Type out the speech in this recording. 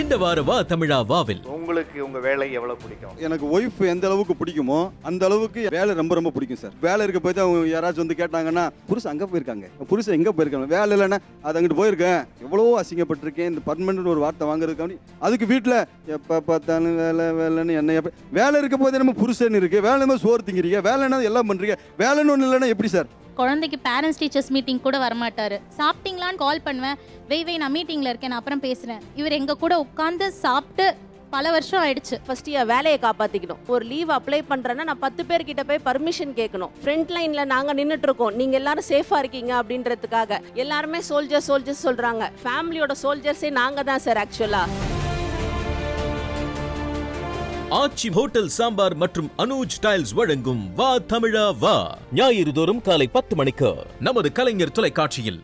இந்த வார வா தமிழா வாவில். உங்களுக்கு உங்க வேலை எவ்வளவு பிடிக்கும்? எனக்கு ஒய்ஃப் எந்த அளவுக்கு பிடிக்குமோ அந்த அளவுக்கு வேலை ரொம்ப ரொம்ப பிடிக்கும் சார். வேலை இருக்க போய் தான் அவங்க யாராச்சும் வந்து கேட்டாங்கன்னா புருஷன் அங்கே போயிருக்காங்க. புருஷன் எங்கே போயிருக்காங்க? வேலை இல்லைன்னா அது அங்கிட்டு போயிருக்கேன். எவ்வளவோ அசிங்கப்பட்டிருக்கேன். இந்த பர்மனெண்ட் ஒரு வார்த்தை வாங்குறதுக்காண்டி அதுக்கு வீட்டில் எப்போ பார்த்தாலும் வேலை வேலைன்னு என்ன எப்ப வேலை இருக்க போதே நம்ம புருஷன் இருக்கு. வேலை சோறு திங்கிறீங்க. வேலைன்னா எல்லாம் பண்ணுறீங்க வேலைன்னு ஒன்று இல்லைன்னா எப்படி சார்? குழந்தைக்கு பேரண்ட்ஸ் டீச்சர்ஸ் மீட்டிங் கூட வரமாட்டார். சாப்பிட்டீங்களான்னு கால் பண்ணுவேன். வெய் வெய் நான் மீட்டிங்கில் இருக்கேன் நான் அப்புறம் பேசுகிறேன் இவர் எங்கள் கூட உட்காந்து சாப்பிட்டு பல வருஷம் ஆயிடுச்சு. ஃபர்ஸ்ட் என் வேலையை காப்பாத்திக்கணும். ஒரு லீவ் அப்ளை பண்றேன்னா நான் பத்து பேர்கிட்ட போய் பர்மிஷன் கேட்கணும். ஃப்ரண்ட் லைன்ல நாங்க நின்றுட்டு இருக்கோம் நீங்க எல்லாரும் சேஃபா இருக்கீங்க அப்படின்றதுக்காக. எல்லாருமே சோல்ஜர் சோல்ஜர்ஸ் சொல்றாங்க. ஃபேமிலியோட சோல்ஜர்ஸே நாங்க தான் சார் ஆக்சுவலா ஆச்சி ஹோட்டல் சாம்பார் மற்றும் அனுஜ் டைல்ஸ் வழங்கும் வா தமிழா வா. ஞாயிறு தோறும் காலை பத்து மணிக்கு. நமது கலைஞர் தொலைக்காட்சியில்.